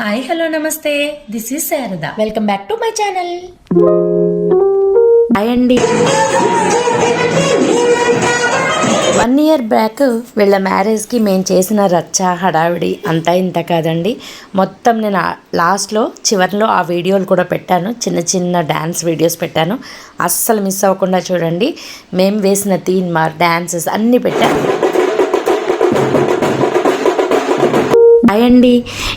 Hi hello నమస్తే this is Sharada welcome back to my channel hi అండి one year back వీళ్ళ మ్యారేజ్కి మేము చేసిన రచ్చ హడావిడి అంతా ఇంత కాదండి. మొత్తం నేను లాస్ట్లో చివరిలో ఆ వీడియోలు కూడా పెట్టాను. చిన్న చిన్న డ్యాన్స్ వీడియోస్ పెట్టాను. అస్సలు మిస్ అవ్వకుండా చూడండి. మేము వేసిన తీన్ మార్ డ్యాన్సెస్ అన్నీ పెట్టాను. హాయ్ అండి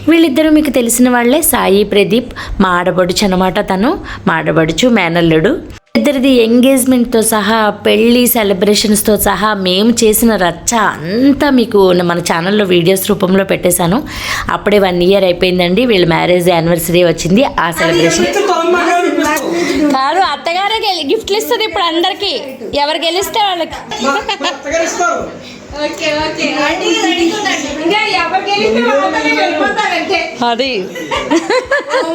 వీళ్ళిద్దరూ మీకు తెలిసిన వాళ్ళే సాయి ప్రదీప్ మా ఆడబడుచు అనమాట తను మా ఆడబడుచు మేనల్లుడు. ఇద్దరిది ఎంగేజ్మెంట్తో సహా పెళ్ళి సెలబ్రేషన్స్తో సహా మేము చేసిన రచ్చ అంతా మీకు మన ఛానల్లో వీడియోస్ రూపంలో పెట్టేశాను. అప్పుడే వన్ ఇయర్ అయిపోయిందండి వీళ్ళ మ్యారేజ్ యానివర్సరీ వచ్చింది ఆ సెలబ్రేషన్. కాదు అత్తగారే గిఫ్ట్లు ఇస్తుంది ఇప్పుడు అందరికి. ఎవరు గెలిస్తే వాళ్ళకి. అది. Oh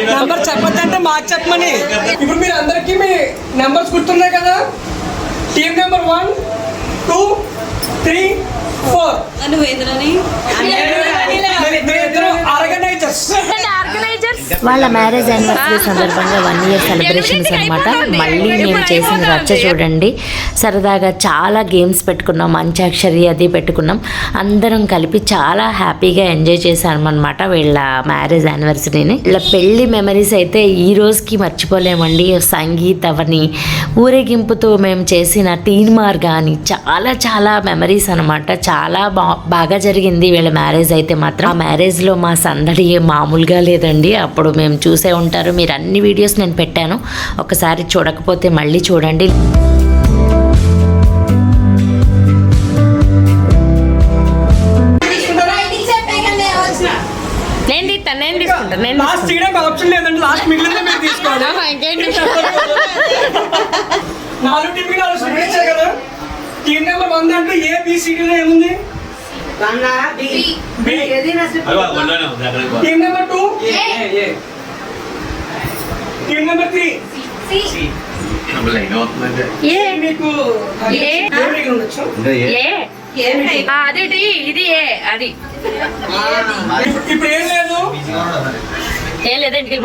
నెంబర్ చెప్పొద్దంటే మాకు చెప్పమని. ఇప్పుడు మీరు అందరికీ మీ నెంబర్స్ గుర్తున్నాయి కదా? Team number one two three four. Organisers. వాళ్ళ మ్యారేజ్ యానివర్సరీ సందర్భంగా వన్ ఇయర్ సెలబ్రేషన్స్ అనమాట మళ్ళీ మేము చేసిన రచ్చ చూడండి. సరదాగా చాలా గేమ్స్ పెట్టుకున్నాం. అంత్యాక్షరి అది పెట్టుకున్నాం. అందరం కలిపి చాలా హ్యాపీగా ఎంజాయ్ చేశామన్నమాట వీళ్ళ మ్యారేజ్ యానివర్సరీని. వీళ్ళ పెళ్ళి మెమరీస్ అయితే ఈ రోజుకి మర్చిపోలేమండి. సంగీత్ అవని ఊరేగింపుతో మేము చేసిన టీన్ మార్ కానీ చాలా చాలా మెమరీస్ అనమాట చాలా బా బాగా జరిగింది. వీళ్ళ మ్యారేజ్ అయితే మాత్రం. ఆ మ్యారేజ్లో మా సందడి ఏం మామూలుగా లేదండి. అప్పుడు మేము చూసే ఉంటారు. మీరు అన్ని వీడియోస్ నేను పెట్టాను. ఒకసారి చూడకపోతే మళ్ళీ చూడండి. నేను తీస్తాను నేను తీసుకుంటాను నేను లాస్ట్ చేయడానికి ఆప్షన్ లేదండి. లాస్ట్ మిగిలిందే మీరు తీసుకోవాలి. నాలుగు టీమ్ నాలుగు స్లిప్ ఇచ్చారు కదా వన్ దాంట్లో ఏ బి ఏముంది? B. Team number two team number three మీకు అది ఇది ఏ అది. ఇప్పుడు ఏం లేదు? ఏ లేదండి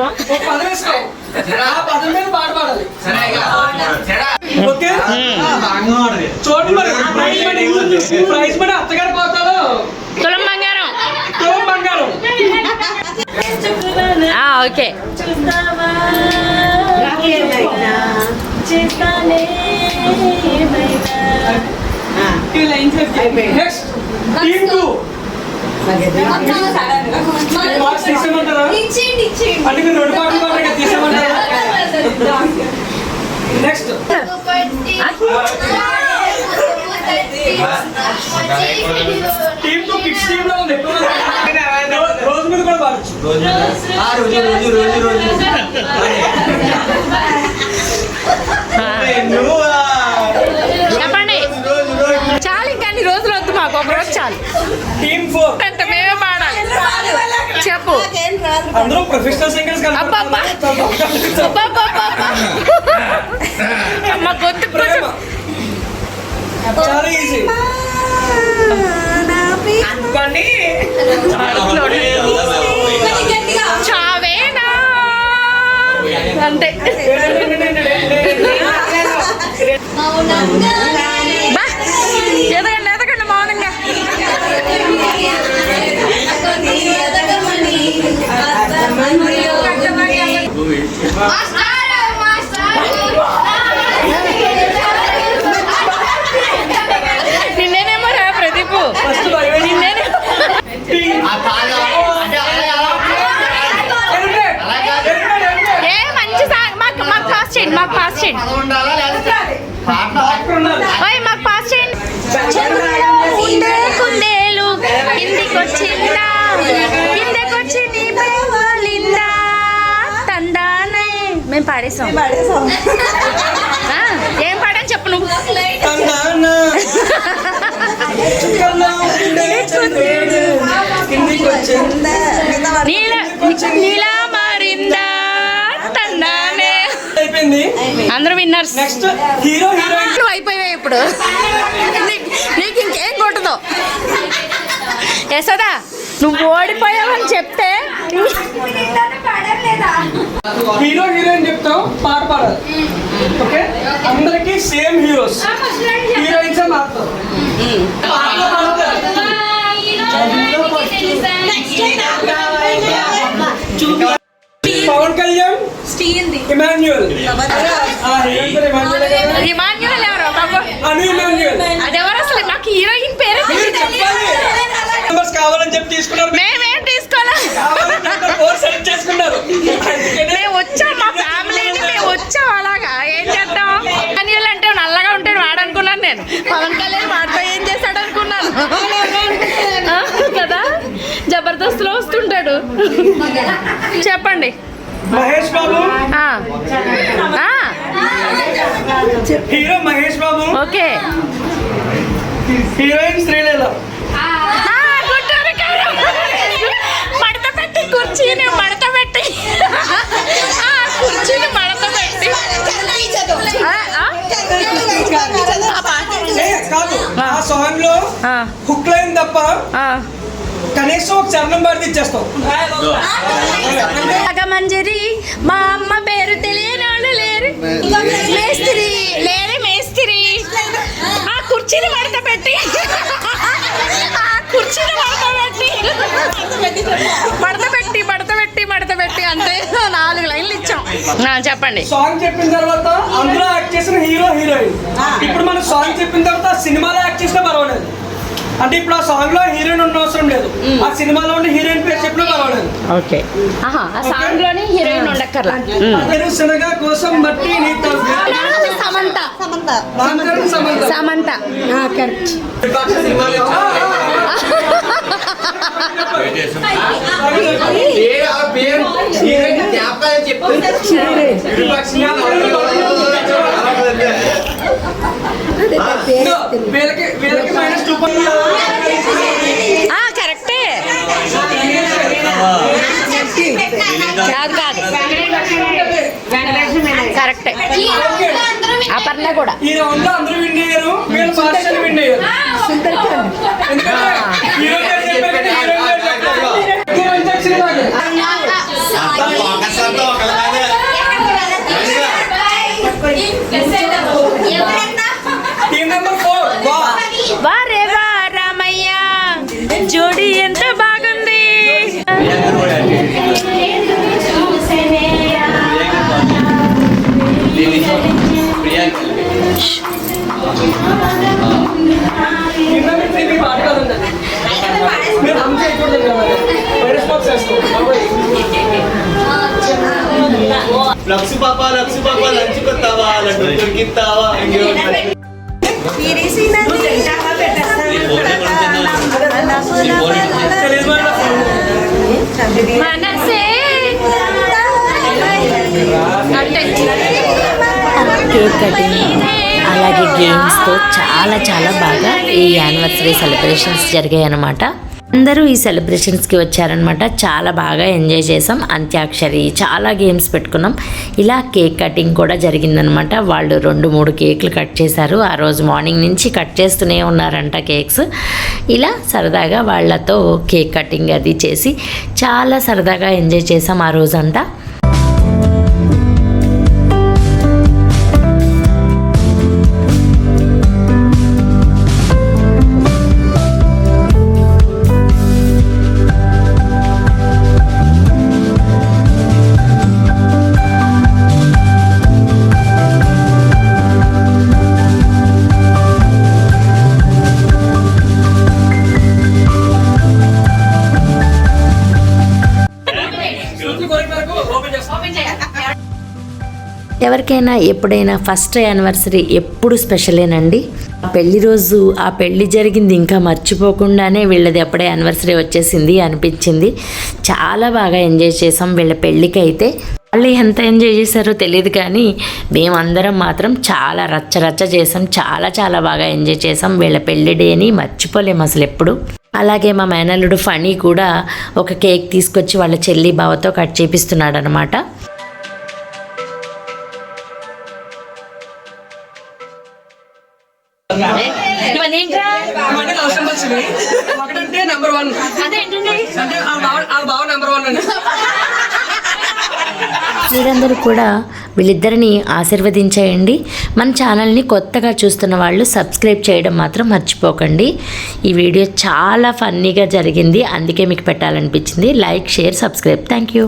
చూడండి మరి ప్రైజ్ మనీ అత్తగారి పోతాలో తులం బంగారం. తులం బంగారం. Okay. Next next team two kids టీమ్లో ఉంది ఎక్కువ మంది. రో- రోజు మీద కూడా పాడచ్చు ఫోర్ అంత మేమే పాడాలి చెప్పు. అందరూ ప్రొఫెషనల్ సింగర్స్ అబ్బబ్బా. అబ్బబ్బబ్బబ్బా. మా గొంతు నిన్నేనేమో రా ప్రదీప్ నిన్నేనే ఏ మంచి సాంగ్ మాకు మాకు పాస్ చేయండి మాకు పాస్ చేయండి నీల మారిందా తందానే అయిపోయింది. అందరూ విన్నారు రివర్స్ నెక్స్ట్ హీరో హీరోయిన్. నువ్వు అయిపోయావు ఇప్పుడు. నీకు- ఇంకేం కొట్టదు. యశోదా నువ్వు ఓడిపోయావని చెప్తే హీరో హీరోయిన్ చెప్తాం పాట పాడాలి. ఓకే? అందరికి సేమ్ హీరోస్. హీరోయిన్స్ మారుతారు. ఇమాన్యుయల్ ఎవరో అదెవరు అసలు హీరోయిన్ పేరు కావాలని చెప్పి తీసుకున్నారు మేమేం చేసుకున్నారు మేము వచ్చాం మా ఫ్యామిలీని మేము వచ్చాం అలాగా ఏం చేద్దాం అనిల్ అంటే నల్లగా ఉంటే వాడనుకున్నాను నేను పవన్ కళ్యాణ్ వాడితో ఏం చేశాడు అనుకున్నాను కదా జబర్దస్త్లో వస్తుంటాడు చెప్పండి. Mahesh Babu? Hero Mahesh Babu? Okay. Heroine Sreeleela. మడత పెట్టి కుర్చీని మడత పెట్టి. కుర్చీని మడత కాదు ఆ సాంగ్లో హుక్ లైన్ తప్ప. కనీసం ఒక చరణం పాడితే ఇచ్చేస్తాం మంజరి మా అమ్మ పేరు తెలియని వాళ్ళు లేరు. మేస్త్రి లేరే మేస్త్రి. ఆ కుర్చీని మడత పెట్టి. ఆ కుర్చీని మడత పెట్టి. మడత పెట్టి మడత పెట్టి మడత పెట్టి అంతే. నాలుగు లైన్లు ఇచ్చాం. చెప్పండి. సాంగ్ చెప్పిన తర్వాత అందులో యాక్ట్ చేసిన హీరో హీరోయిన్ ఇప్పుడు మనం సాంగ్ చెప్పిన తర్వాత సినిమాలో యాక్ట్ చేసినా పర్వాలేదు. అంటే ఇప్పుడు ఆ సాంగ్లో హీరోయిన్ ఉన్న అవసరం లేదు. ఆ సినిమాలో ఉండే హీరోయిన్ పేరు చెప్పినా పర్వాలేదు. ఓకే. ఆహా ఆ సాంగ్లోని హీరోయిన్ ఉండక్కర్లా? నేను శనగ కోసం బట్టి నీ. సమంత. చరణ్ సమంత. సమంత. కరెక్ట్ వీళ్ళకి మైనస్ టూ ఆ కరెక్టే కాదు కాదు కరెక్టే అపర్ణ కూడా. ఈ రౌండ్లో అందరూ విన్ అయ్యారు వీళ్ళు పార్షల్ విన్ అయ్యారు. వేసుకోండి లక్సు పాప లక్సు పాప లంచుకొస్తావా లడ్డు దొరికిస్తావా మనసే. అంటే కేక్ కటింగ్ అలాగే గేమ్స్తో చాలా చాలా బాగా ఈ యానివర్సరీ సెలబ్రేషన్స్ జరిగాయి అనమాట అందరూ ఈ సెలబ్రేషన్స్కి వచ్చారనమాట చాలా బాగా ఎంజాయ్ చేసాం అంత్యాక్షరి చాలా గేమ్స్ పెట్టుకున్నాం. ఇలా కేక్ కటింగ్ కూడా జరిగిందనమాట వాళ్ళు రెండు మూడు కేకులు కట్ చేశారు. ఆ రోజు మార్నింగ్ నుంచి కట్ చేస్తూనే ఉన్నారంట కేక్స్ ఇలా సరదాగా వాళ్ళతో కేక్ కటింగ్ అది చేసి చాలా సరదాగా ఎంజాయ్ చేసాం ఆ రోజంతా. ఎవరికైనా ఎప్పుడైనా ఫస్ట్ యానివర్సరీ ఎప్పుడు స్పెషలేనండి? ఆ పెళ్ళి రోజు ఆ పెళ్ళి జరిగింది ఇంకా మర్చిపోకుండానే వీళ్ళది ఎప్పుడే యానివర్సరీ వచ్చేసింది అనిపించింది. చాలా బాగా ఎంజాయ్ చేసాం వీళ్ళ పెళ్ళికి అయితే వాళ్ళు ఎంత ఎంజాయ్ చేశారో తెలియదు కానీ మేమందరం మాత్రం చాలా రచ్చ రచ్చ చేసాం చాలా చాలా బాగా ఎంజాయ్ చేసాం వీళ్ళ పెళ్ళి డేని మర్చిపోలేం అసలు ఎప్పుడు. అలాగే మా మేనల్లుడు ఫణి కూడా ఒక కేక్ తీసుకొచ్చి వాళ్ళ చెల్లి బావతో కట్ చేపిస్తున్నాడు అనమాట మీరందరూ కూడా వీళ్ళిద్దరిని ఆశీర్వదించేయండి. మన ఛానల్ని కొత్తగా చూస్తున్న వాళ్ళు సబ్స్క్రైబ్ చేయడం మాత్రం మర్చిపోకండి. ఈ వీడియో చాలా ఫన్నీగా జరిగింది. అందుకే మీకు పెట్టాలనిపించింది. Like share subscribe. Thank you.